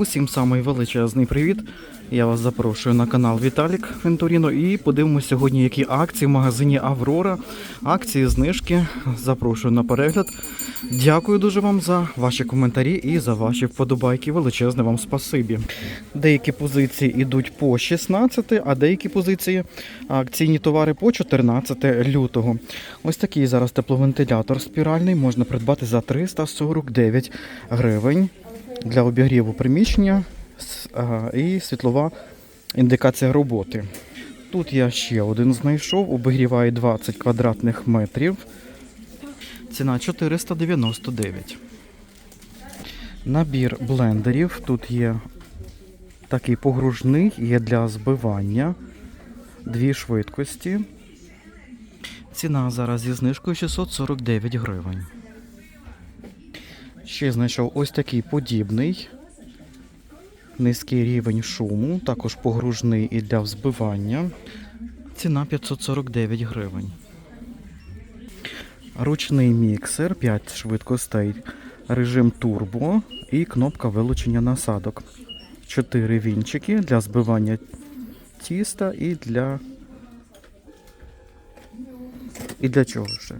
Усім самий величезний привіт. Я вас запрошую на канал Віталік Вентуріно і подивимося сьогодні, які акції в магазині Аврора. Акції, знижки. Запрошую на перегляд. Дякую дуже вам за ваші коментарі і за ваші вподобайки. Величезне вам спасибі. Деякі позиції йдуть по 16, а деякі позиції акційні товари по 14 лютого. Ось такий зараз тепловентилятор спіральний можна придбати за 349 гривень для обігріву приміщення і світлова індикація роботи. Тут я ще один знайшов, обігріває 20 квадратних метрів. Ціна 499. Набір блендерів. Тут є такий погружний, є для збивання. Дві швидкості. Ціна зараз зі знижкою 649 гривень. Ще знайшов ось такий подібний. Низький рівень шуму, також погружний і для взбивання. Ціна 549 гривень. Ручний міксер 5 швидкостей, режим турбо і кнопка вилучення насадок. 4 вінчики для збивання тіста і для. І для чого ще?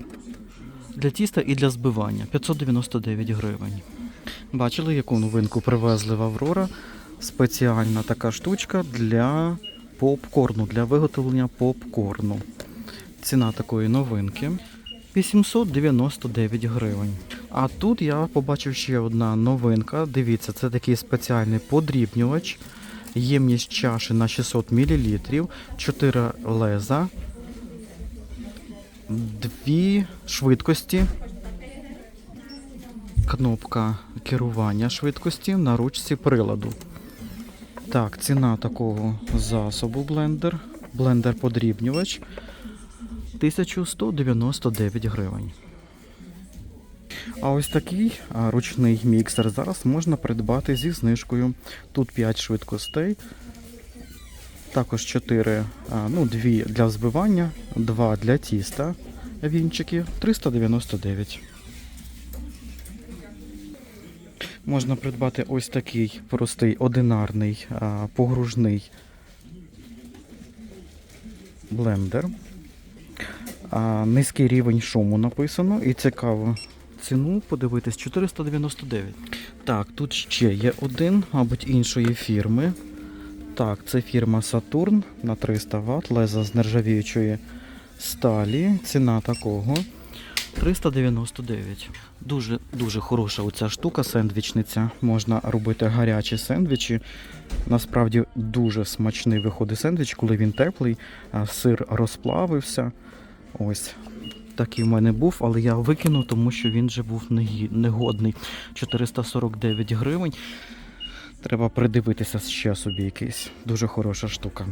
Для тіста і для збивання 599 гривень. Бачили, яку новинку привезли в Аврора? Спеціальна така штучка для попкорну, для виготовлення попкорну. Ціна такої новинки 899 гривень. А тут я побачив ще одна новинка. Дивіться, це такий спеціальний подрібнювач. Ємність чаші на 600 мл, 4 леза, дві швидкості, кнопка керування швидкості на ручці приладу. Так, ціна такого засобу блендер, блендер подрібнювач 1199 гривень. А ось такий ручний міксер зараз можна придбати зі знижкою. Тут 5 швидкостей, також 4, ну, 2 для взбивання, 2 для тіста вінчики 399. Можна придбати ось такий простий одинарний погружний блендер. Низький рівень шуму написано і цікаво. Ціну подивитись 499. Так, тут ще є один, мабуть, іншої фірми. Так, це фірма Saturn на 300 Вт, леза з нержавіючої сталі. Ціна такого 399. Дуже дуже хороша оця штука, сендвічниця. Можна робити гарячі сендвічі. Насправді дуже смачний виходить сендвіч, коли він теплий, а сир розплавився. Ось такий в мене був, але я викинув, тому що він вже був негодний. 449 гривень. Треба придивитися ще собі якийсь. Дуже хороша штука.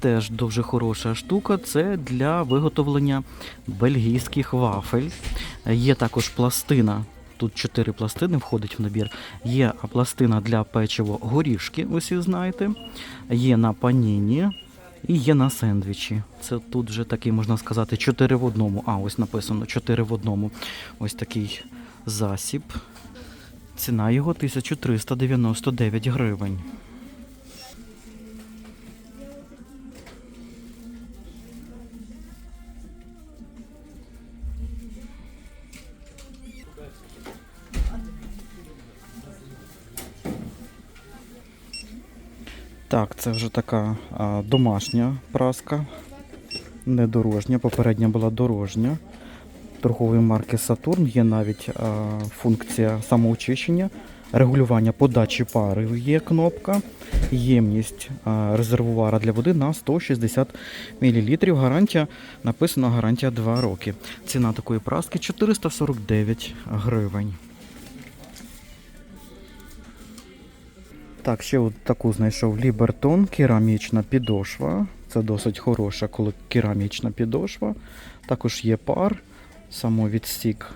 Теж дуже хороша штука. Це для виготовлення бельгійських вафель. Є також пластина. Тут чотири пластини входить в набір. Є пластина для печиво горішки, усі знаєте. Є на паніні і є на сендвічі. Це тут вже такий, можна сказати, 4 в одному. А, ось написано 4 в одному. Ось такий засіб. Ціна його 1399 гривень. Так, це вже така а, домашня праска, не дорожня. Попередня була дорожня. Торгової марки Saturn є навіть а, функція самоочищення, регулювання подачі пари є кнопка, ємність а, резервуара для води на 160 мл. Гарантія написано гарантія 2 роки. Ціна такої праски 449 гривень. Так, ще от таку знайшов Лібертон, керамічна підошва. Це досить хороша керамічна підошва. Також є пар, самовідсік.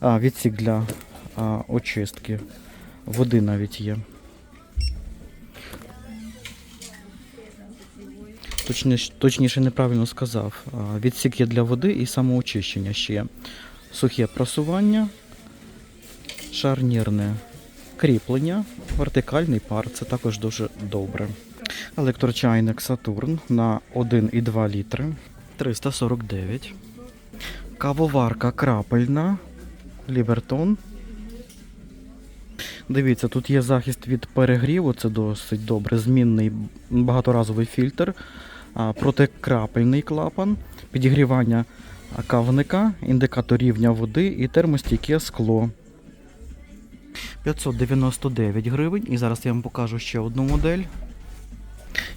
А, відсік для а, очистки. Води навіть є. Точніше, точніше неправильно сказав. А, Відсік є для води і самоочищення ще є. Сухе просування, шарнірне кріплення, вертикальний пар. Це також дуже добре. Електрочайник Сатурн на 1,2 літри 349. Кавоварка крапельна Лівертон. Дивіться, тут є захист від перегріву, це досить добре. Змінний багаторазовий фільтр, протикрапельний клапан, підігрівання кавника, індикатор рівня води і термостійке скло. 599 гривень. І зараз я вам покажу ще одну модель.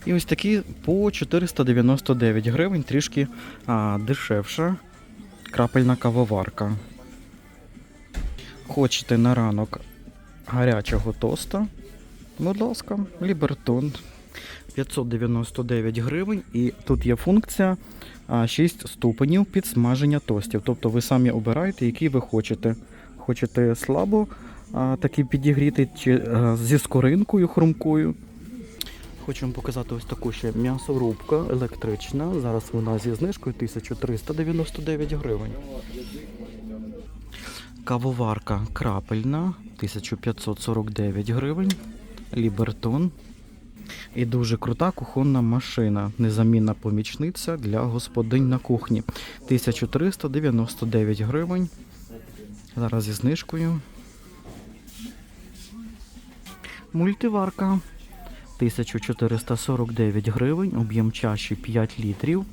І ось такі по 499 гривень, трішки а, дешевша крапельна кавоварка. Хочете на ранок гарячого тоста? Будь ласка, Лібертон. 599 гривень, і тут є функція 6 ступенів підсмаження тостів. Тобто ви самі обираєте, який ви хочете. Хочете слабо такий підігріти, чи зі скоринкою хрумкою. Хочу вам показати ось таку ще м'ясорубка електрична. Зараз вона зі знижкою 1399 гривень. Кавоварка крапельна 1549 гривень. Лібертон. І дуже крута кухонна машина. Незамінна помічниця для господинь на кухні. 1399 гривень. Зараз зі знижкою. Мультиварка 1449 гривень, об'єм чаші 5 літрів.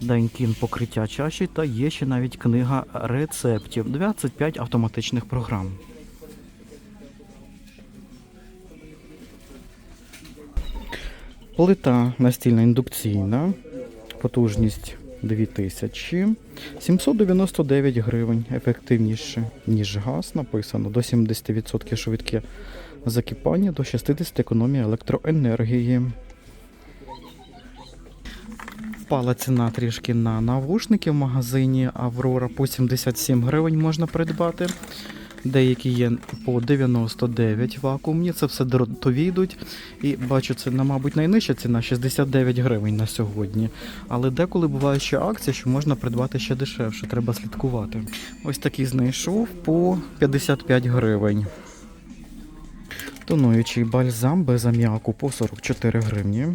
Данькін покриття чаші та є ще навіть книга рецептів. 25 автоматичних програм. Плита настільна індукційна. Потужність 2000. 799 гривень. Ефективніше, ніж газ, написано. До 70% швидке закипання, до 60 економія електроенергії. Впала ціна трішки на навушники в магазині Аврора по 77 гривень можна придбати. Деякі є по 99 вакуумні, це все дротові йдуть. І бачу, це, на, мабуть, найнижча ціна 69 гривень на сьогодні. Але деколи буває ще акція, що можна придбати ще дешевше, треба слідкувати. Ось такий знайшов по 55 гривень. Тонуючий бальзам без аміаку по 44 гривні.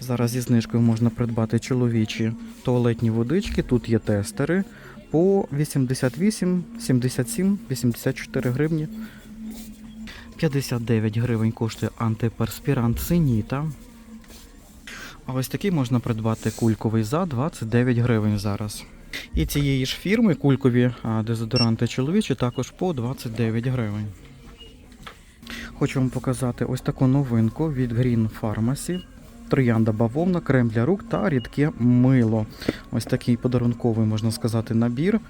Зараз зі знижкою можна придбати чоловічі туалетні водички. Тут є тестери по 88, 77, 84 гривні. 59 гривень коштує антиперспірант Синіта. А ось такий можна придбати кульковий за 29 гривень зараз. І цієї ж фірми кулькові дезодоранти чоловічі також по 29 гривень. Хочу вам показати ось таку новинку від Green Pharmacy. Троянда бавовна, крем для рук та рідке мило. Ось такий подарунковий, можна сказати, набір.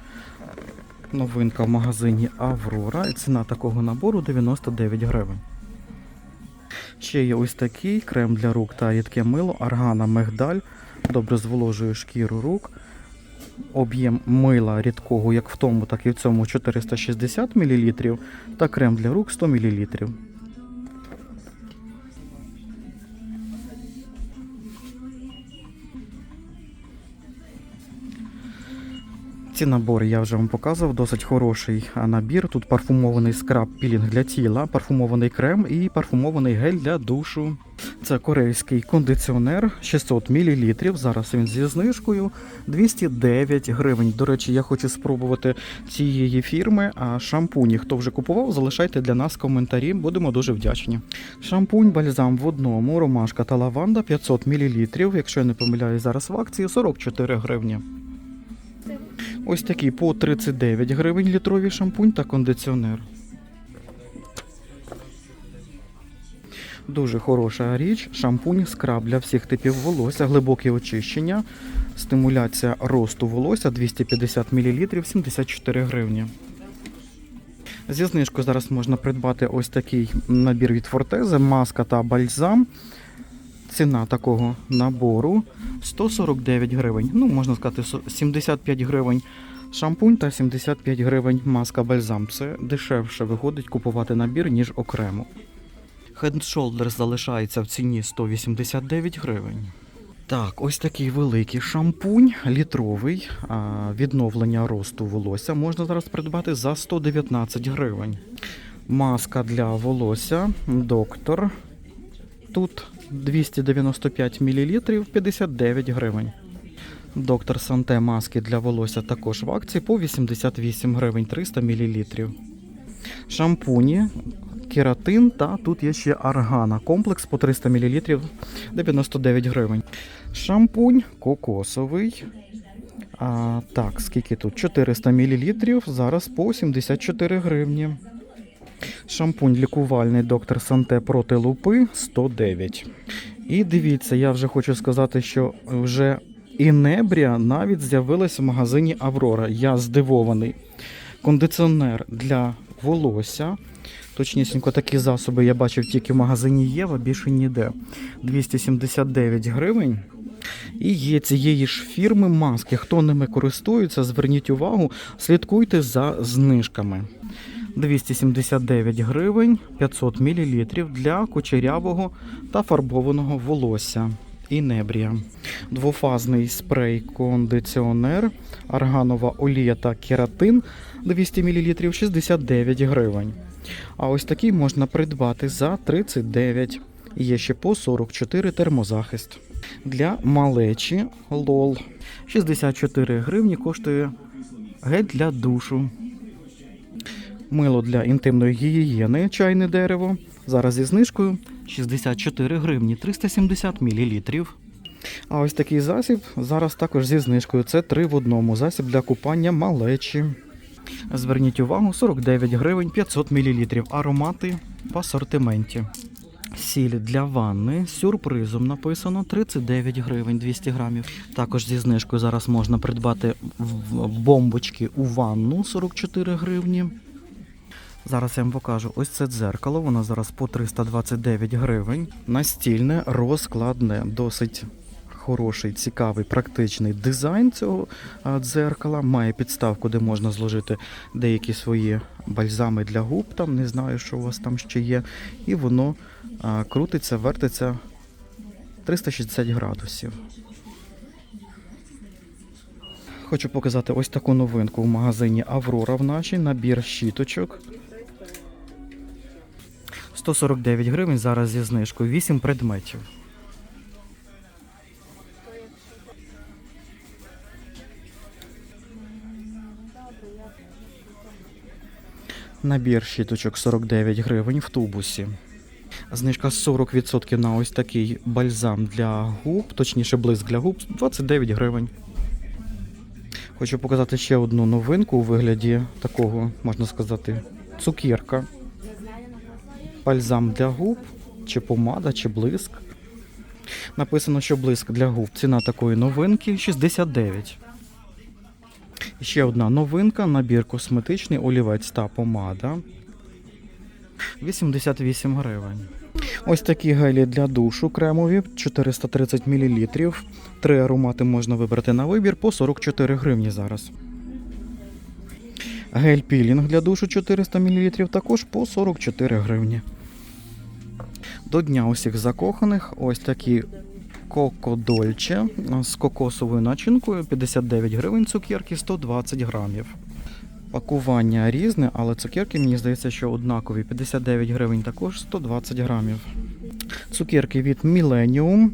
Новинка в магазині Аврора. Ціна такого набору 99 гривень. Ще є ось такий крем для рук та рідке мило, аргана мигдаль. Добре зволожує шкіру рук. Об'єм мила рідкого як в тому, так і в цьому 460 мл. Та крем для рук 100 мл. Ці набори я вже вам показував, досить хороший набір. Тут парфумований скраб пілінг для тіла, парфумований крем і парфумований гель для душу. Це корейський кондиціонер 600 мл. Зараз він зі знижкою 209 гривень. До речі, я хочу спробувати цієї фірми. А шампуні, хто вже купував, залишайте для нас коментарі. Будемо дуже вдячні. Шампунь бальзам в одному, ромашка та лаванда 500 мл. Якщо я не помиляюсь, зараз в акції 44 гривні. Ось такий по 39 гривень літровий шампунь та кондиціонер. Дуже хороша річ. Шампунь, скраб для всіх типів волосся, глибоке очищення, стимуляція росту волосся 250 мл 74 гривні. Зі знижкою зараз можна придбати ось такий набір від Фортези, маска та бальзам. Ціна такого набору 149 гривень. Ну, можна сказати, 75 гривень шампунь та 75 гривень маска бальзам. Це дешевше виходить купувати набір, ніж окремо. Head Shoulders залишається в ціні 189 гривень. Так, ось такий великий шампунь, літровий, відновлення росту волосся можна зараз придбати за 119 гривень. Маска для волосся. Доктор. Тут 295 мл 59 гривень. Доктор Санте маски для волосся також в акції по 88 гривень 300 мл. Шампуні, кератин та тут є ще аргана. Комплекс по 300 мл 99 гривень. Шампунь кокосовий. А, так, скільки тут? 400 мл, зараз по 74 гривні. Шампунь лікувальний доктор Санте проти лупи 109. І дивіться, я вже хочу сказати, що вже інебрія навіть з'явилась в магазині Аврора. Я здивований. Кондиціонер для волосся. Точнісінько такі засоби я бачив тільки в магазині Єва, більше ніде. 279 гривень. І є цієї ж фірми маски. Хто ними користується, зверніть увагу, слідкуйте за знижками. 279 гривень 500 мл для кучерявого та фарбованого волосся. І небрія. Двофазний спрей-кондиціонер, арганова олія та кератин 200 мл 69 гривень. А ось такий можна придбати за 39. Є ще по 44 термозахист. Для малечі лол 64 гривні коштує гель для душу. Мило для інтимної гігієни, чайне дерево. Зараз зі знижкою 64 гривні 370 мл. А ось такий засіб зараз також зі знижкою. Це 3 в одному. Засіб для купання малечі. Зверніть увагу, 49 гривень 500 мл. Аромати в асортименті. Сіль для ванни сюрпризом написано 39 гривень 200 грамів. Також зі знижкою зараз можна придбати бомбочки у ванну 44 гривні. Зараз я вам покажу. Ось це дзеркало, воно зараз по 329 гривень. Настільне, розкладне, досить хороший, цікавий, практичний дизайн цього дзеркала. Має підставку, де можна зложити деякі свої бальзами для губ, там не знаю, що у вас там ще є. І воно крутиться, вертиться 360 градусів. Хочу показати ось таку новинку в магазині Аврора в нашій набір щіточок. 149 гривень зараз зі знижкою, 8 предметів. Набір щіточок 49 гривень в тубусі. Знижка 40% на ось такий бальзам для губ, точніше блиск для губ 29 гривень. Хочу показати ще одну новинку у вигляді такого, можна сказати, цукерка. Бальзам для губ, чи помада, чи блиск. Написано, що блиск для губ. Ціна такої новинки 69. Ще одна новинка, набір косметичний, олівець та помада. 88 гривень. Ось такі гелі для душу кремові 430 мл. Три аромати можна вибрати на вибір по 44 гривні зараз. Гель пілінг для душу 400 мл також по 44 гривні. До дня усіх закоханих ось такі Коко Дольче з кокосовою начинкою 59 гривень цукерки 120 грамів. Пакування різне, але цукерки, мені здається, що однакові. 59 гривень також 120 грамів. Цукерки від Millennium.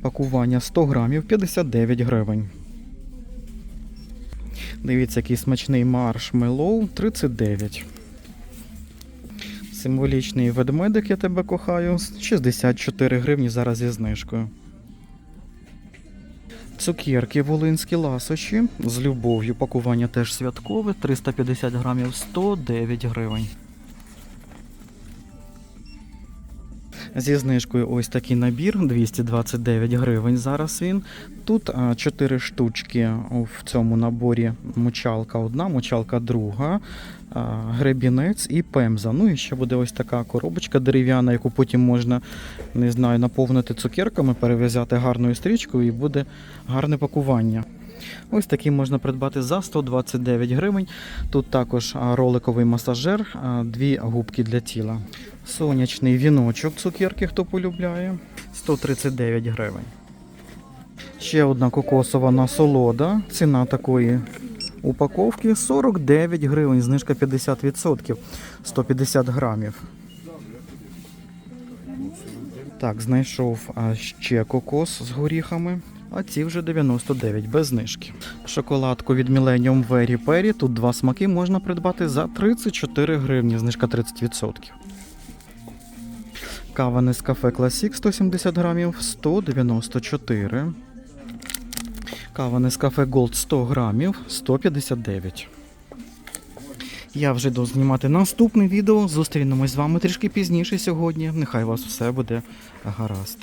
Пакування 100 грамів 59 гривень. Дивіться, який смачний маршмеллоу 39. Символічний ведмедик, я тебе кохаю. 64 гривні зараз зі знижкою. Цукерки волинські ласощі з любов'ю. Пакування теж святкове. 350 грамів 109 гривень. Зі знижкою ось такий набір 229 гривень. Зараз він. Тут 4 штучки в цьому наборі мочалка одна, мочалка друга, гребінець і пемза. Ну і ще буде ось така коробочка дерев'яна, яку потім можна не знаю, наповнити цукерками, перев'язати гарною стрічкою і буде гарне пакування. Ось такий можна придбати за 129 гривень. Тут також роликовий масажер, дві губки для тіла. Сонячний віночок цукерки, хто полюбляє, 139 гривень. Ще одна кокосова насолода. Ціна такої упаковки 49 гривень, знижка 50%, 150 грамів. Так, знайшов ще кокос з горіхами, а ці вже 99 без знижки. Шоколадку від Millennium Very Perry, тут два смаки можна придбати за 34 гривні, знижка 30%. Кава Nescafe Classic 170 грамів 194. Кава Nescafe Gold 100 грамів 159. Я вже йду знімати наступне відео. Зустрінемось з вами трішки пізніше сьогодні. Нехай у вас все буде гаразд.